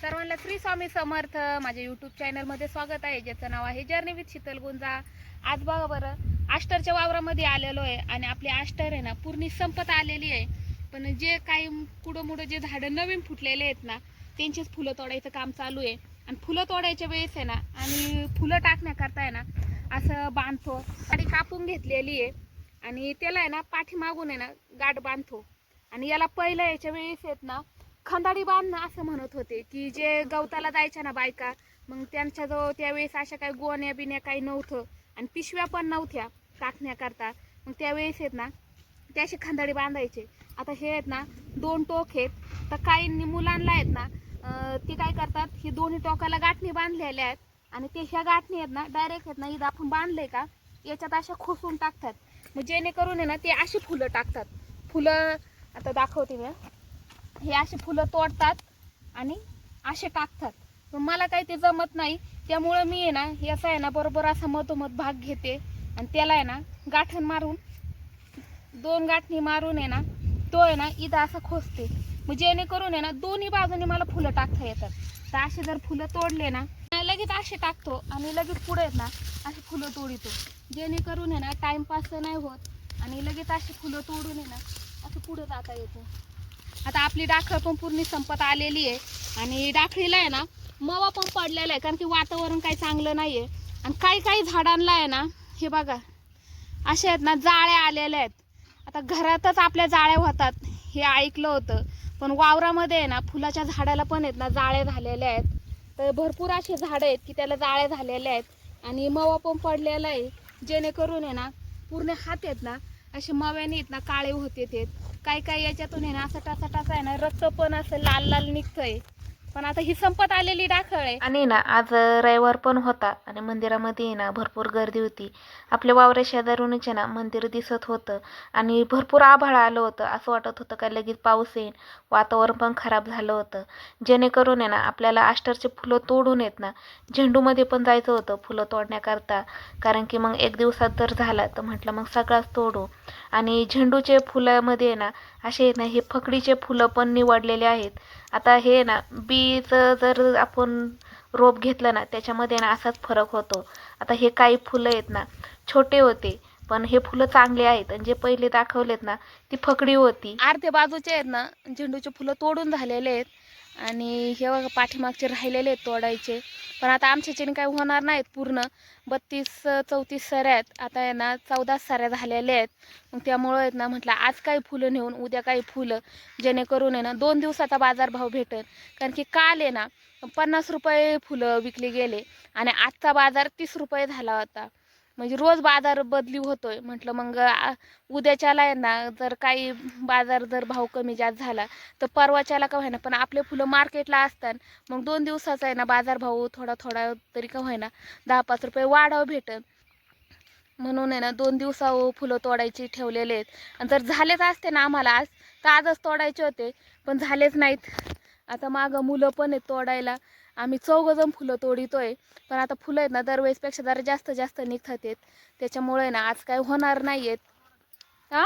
सर्वांना श्री स्वामी समर्थ. माझ्या युट्यूब चॅनलमध्ये स्वागत आहे ज्याचं नाव आहे जर्नी विथ शीतल गुंजा. आज बघा बरं आष्टरच्या वावरामध्ये आलेलो आहे आणि आपली आष्टर आहे ना पूर्ण संपत आलेली आहे. पण जे काही कुडं मुडं जे झाडं नवीन फुटलेले आहेत ना त्यांचीच फुलं तोडायचं काम चालू आहे. आणि फुलं तोडायच्या वेळेस आहे ना आणि फुलं टाकण्याकरता आहे ना असं बांधतो. साडी कापून घेतलेली आहे. आणि त्याला आहे ना पाठीमागून आहे ना गाठ बांधतो. आणि याला पहिलं याच्या वेळेस आहेत ना खंदाडी बांधणं असं म्हणत होते की जे गवताला जायच्या ना बायका मग त्यांच्याजवळ त्यावेळेस अशा काही गोण्या बिण्या काही नव्हतं आणि पिशव्या पण नव्हत्या टाकण्याकरता. मग त्यावेळेस आहेत ना ते असे खंदाडी बांधायचे. आता हे आहेत ना दोन टोक आहेत. तर काही मुलांना आहेत ना ते काय करतात हे दोन्ही टोकाला गाठणी बांधलेल्या आहेत आणि ते ह्या गाठणी आहेत ना डायरेक्ट आहेत ना इथं आपण बांधले का याच्यात अशा खोसून टाकतात. मग जेणेकरून आहे ना ते अशी फुलं टाकतात. फुलं आता दाखवते मी. हे असे फुलं तोडतात आणि असे टाकतात. पण मला काही ते जमत नाही. त्यामुळं मी आहे ना याचा आहे ना बरोबर असा मधोमध भाग घेते. आणि त्याला आहे ना गाठण मारून दोन गाठणी मारून आहे ना तो आहे ना इथं असा खोसते. मग जेणेकरून आहे ना दोन्ही बाजूने मला फुलं टाकता येतात. तर असे जर फुलं तोडले ना लगेच असे टाकतो आणि लगेच पुढे आहेत ना असे फुलं तोडितो. जेणेकरून आहे ना टाइमपास नाही होत आणि लगेच असे फुलं तोडून आहे ना असं पुढं जाता येतं. आता आपली डाखळ पण पूर्ण संपत आलेली आहे. आणि डाखळीला आहे ना मवा पण पडलेला आहे कारण की वातावरण काही चांगलं नाही आहे आणि काही काही झाडांना आहे ना हे बघा असे आहेत ना जाळ्या आलेल्या आहेत. आता घरातच आपल्या जाळ्या होतात हे ऐकलं होतं. पण वावरामध्ये आहे ना फुलाच्या झाडाला पण आहेत ना जाळे झालेल्या आहेत. तर भरपूर असे झाडं आहेत की त्याला जाळ्या झालेल्या आहेत. आणि मवा पण पडलेला आहे. जेणेकरून आहे ना पूर्ण हात आहेत ना असे मव्याने आहेत ना काळे होते ते काही काही याच्यातून आहे ना असं टासा टासा आहे ना रक्त पण असं लाल लाल निघतंय. पण आता ही संपत आलेली डाखळ आहे. आणि ना आज रविवार पण होता आणि मंदिरामध्ये ना भरपूर गर्दी होती. आपल्या वावऱ्या शेजारूनच आहे ना मंदिर दिसत होतं आणि भरपूर आभाळ आलं होतं. असं वाटत होतं का लगेच पाऊस येईन? वातावरण पण खराब झालं होतं. जेणेकरून आहे ना आपल्याला आष्टरचे फुलं तोडून येत ना झेंडूमध्ये पण जायचं होतं फुलं तोडण्याकरता. कारण की मग एक दिवसात जर झाला तर म्हटलं मग सगळाच तोडू. आणि झेंडूचे फुलामध्ये ना असे ना हे फकडीचे फुलं पण निवडलेले आहेत. आता हे ना बीचं जर आपण रोप घेतलं ना त्याच्यामध्ये ना असाच फरक होतो. आता हे काही फुलं आहेत ना छोटे होते पण हे फुलं चांगले आहेत. आणि जे पहिले दाखवलेत ना ती फकडी होती. अर्ध्या बाजूचे आहेत ना झेंडूचे फुलं तोडून झालेले आहेत. आणि हे बघा पाठीमागचे राहिलेले आहेत तोडायचे. पण आता आमच्याच्याने काही होणार नाहीत पूर्ण. बत्तीस चौतीस सऱ्या आहेत. आता आहे ना चौदा सऱ्या झालेल्या आहेत. मग त्यामुळं आहेत ना म्हटलं आज काही फुलं नेऊन उद्या काही फुलं. जेणेकरून आहे ना दोन दिवसाचा बाजारभाव भेटेल. कारण की काल आहे ना पन्नास रुपये फुलं विकली गेले. आणि आजचा बाजार तीस रुपये झाला होता. म्हणजे रोज बाजार बदली होतोय. म्हटलं मग आ- उद्याच्याला आहे ना जर काही बाजार जर भाव कमी जास्त झाला तर परवाच्याला का होईना? पण आपले फुलं मार्केटला असतात. मग दोन दिवसाचा आहे ना बाजार भाव थोडा थोडा तरी का होईना? दहा पाच रुपये वाढावं भेटल म्हणून आहे ना दोन दिवसा फुलं तोडायची ठेवलेले आहेत. आणि जर झालेच असते ना आम्हाला आज तर आजच तोडायचे होते. पण झालेच नाहीत. आता मागं मुलं पण आहेत तोडायला. आम्ही चौघजण फुलं तोडितोय. पण आता फुलं आहेत ना दरवेळेसपेक्षा जरा जास्त जास्त निघतात आहेत त्याच्यामुळे ना आज काय होणार नाही आहेत हा?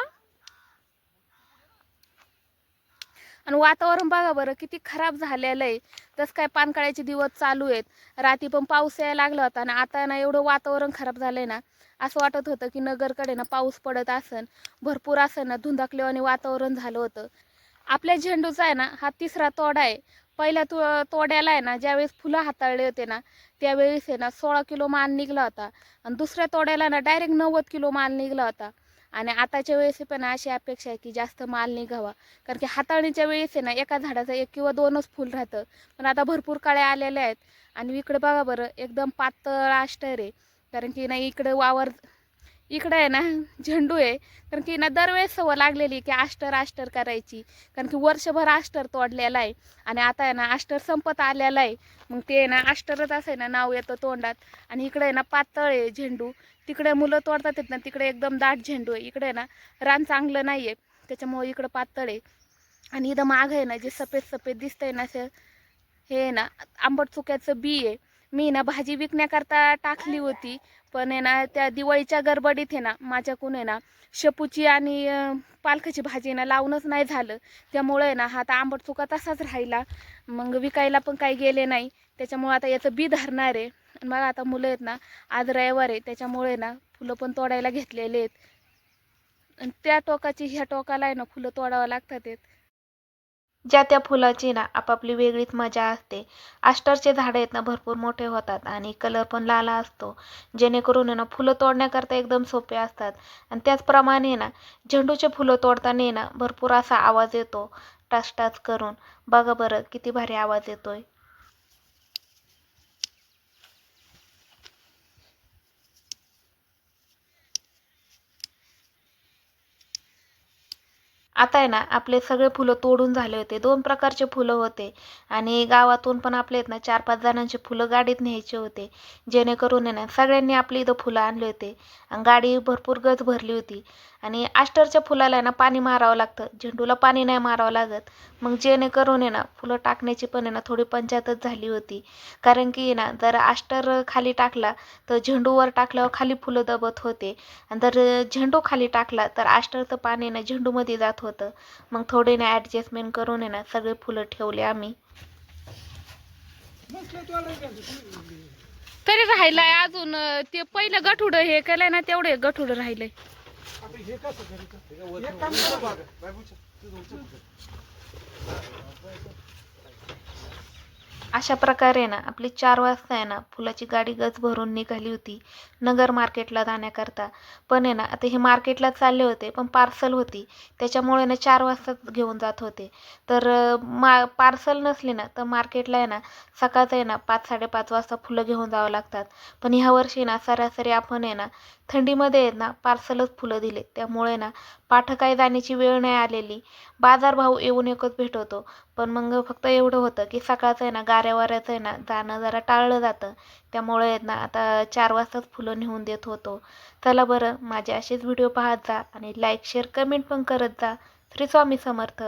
आणि वातावरण बघा बरं किती खराब झालेलं आहे. तसं काय पानकाळ्याचे दिवस चालू आहेत. रात्री पण पाऊस यायला लागला होता आणि आता ना एवढं वातावरण खराब झालंय ना असं वाटत होतं की नगरकडे ना पाऊस पडत असन भरपूर असं ना धुंदाकलेवाने वातावरण झालं होतं. आपल्या झेंडूचा आहे ना हा तिसरा तोडा आहे. पहिल्या तो तोड्याला आहे ना ज्यावेळेस फुलं हाताळले होते ना त्यावेळेस आहे ना सोळा किलो माल निघला होता. आणि दुसऱ्या तोड्याला ना डायरेक्ट नव्वद किलो माल निघला होता. आणि आताच्या वेळेस पण अशी अपेक्षा आहे की जास्त माल निघावा. कारण की हाताळणीच्या वेळेस आहे ना एका झाडाचं एक किंवा दोनच फुल राहतं. पण आता भरपूर काळ्या आलेल्या आहेत. आणि इकडे बघा बरं एकदम पातळ आष्टर आहे. कारण की ना इकडं वावर इकडं आहे ना झेंडू आहे. कारण की ना दरवेळेस सवय लागलेली की आष्टर आष्टर करायची. कारण की वर्षभर आष्टर तोडलेला आहे. आणि आता आहे ना आष्टर संपत आलेला आहे. मग ते आहे ना आष्टरच असं आहे ना नाव येतं तोंडात. आणि इकडे आहे ना पातळ आहे झेंडू. तिकडे मुलं तोडतात आहेत ना तिकडे एकदम दाट झेंडू आहे. इकडे आहे ना रान चांगलं नाही आहे. त्याच्यामुळे इकडं पातळ आहे. आणि इथं मागं आहे ना जे सफेद सफेद दिसतंय ना असं हे आहे ना आंबट चुक्याचं बी आहे. मी ना भाजी विकण्याकरता टाकली होती. पण आहे ना त्या दिवाळीच्या गडबडीत आहे ना माझ्याकडून आहे ना शेपूची आणि पालकाची भाजी ना लावूनच नाही झालं. त्यामुळे आहे ना हा आता आंबट चुका तसाच राहिला. मग विकायला पण काही गेले नाही. त्याच्यामुळे आता याचं बी धरणार आहे. आणि मला आता मुलं आहेत ना आज रविवार आहे. त्याच्यामुळे ना फुलं पण तोडायला घेतलेले आहेत. आणि त्या टोकाची ह्या टोकाला आहे ना फुलं तोडावं लागतात आहेत. ज्या त्या फुलाची ना आपापली वेगळीच मजा असते. आष्टरचे झाडं आहेत ना भरपूर मोठे होतात आणि कलर पण लाल असतो. जेणेकरून आहे ना फुलं तोडण्याकरता एकदम सोपे असतात. आणि त्याचप्रमाणे ना झेंडूचे फुलं तोडताना ना भरपूर असा आवाज येतो. टाच टाच करून. बघा बरं किती भारी आवाज येतोय. आता आहे ना आपले सगळे फुलं तोडून झाले होते. दोन प्रकारचे फुलं होते. आणि गावातून पण आपले आहेत ना चार पाच जणांचे फुलं गाडीत न्यायचे होते. जेणेकरून आहे ना सगळ्यांनी आपली इथं फुलं आणले होते. आणि गाडी भरपूर गज भरली होती. आणि आष्टरच्या फुलाला आहे ना पाणी मारावं लागतं. झेंडूला पाणी नाही मारावं लागत. मग जेणेकरून आहे ना फुलं टाकण्याची पण आहे ना थोडी पंचायतच झाली होती. कारण की आहे ना जर आष्टर खाली टाकला तर झेंडूवर टाकल्यावर खाली फुलं दबत होते. आणि जर झेंडू खाली टाकला तर आष्टरचं पाणी ना झेंडूमध्ये जात होतं. मग थोडे ना ॲडजस्टमेंट करून आहे ना सगळे फुलं ठेवले आम्ही. तरी राहिलंय अजून ते पहिलं गठुडं हे केलंय ना तेवढे गठुडं राहिलंय. अशा प्रकारे ना आपली चार वाजता आहे ना फुलाची गाडी गज भरून निघाली होती नगर मार्केटला जाण्याकरता. पण आहे ना आता हे मार्केटला चालले होते पण पार्सल होती. त्याच्यामुळे ना चार वाजताच घेऊन जात होते. तर मा पार्सल नसली ना तर मार्केटला आहे ना सकाळचं आहे ना पाच साडेपाच वाजता फुलं घेऊन जावं लागतात. पण ह्या वर्षी ना सरासरी आपण आहे ना थंडीमध्ये आहेत ना पार्सलच फुलं दिले. त्यामुळे ना पाठकाय जाण्याची वेळ नाही आलेली. बाजारभाव येऊन एकच भेटवतो पण मग फक्त एवढं होतं की सकाळचं आहे ना गाऱ्या वाऱ्याचं आहे ना जाणं जरा टाळलं जातं. त्यामुळे आहेत ना आता चार वाजताच फुलं नेऊन देत होतो. चला बरं माझे असेच व्हिडिओ पाहत जा आणि लाईक शेअर कमेंट पण करत जा. श्री स्वामी समर्थ.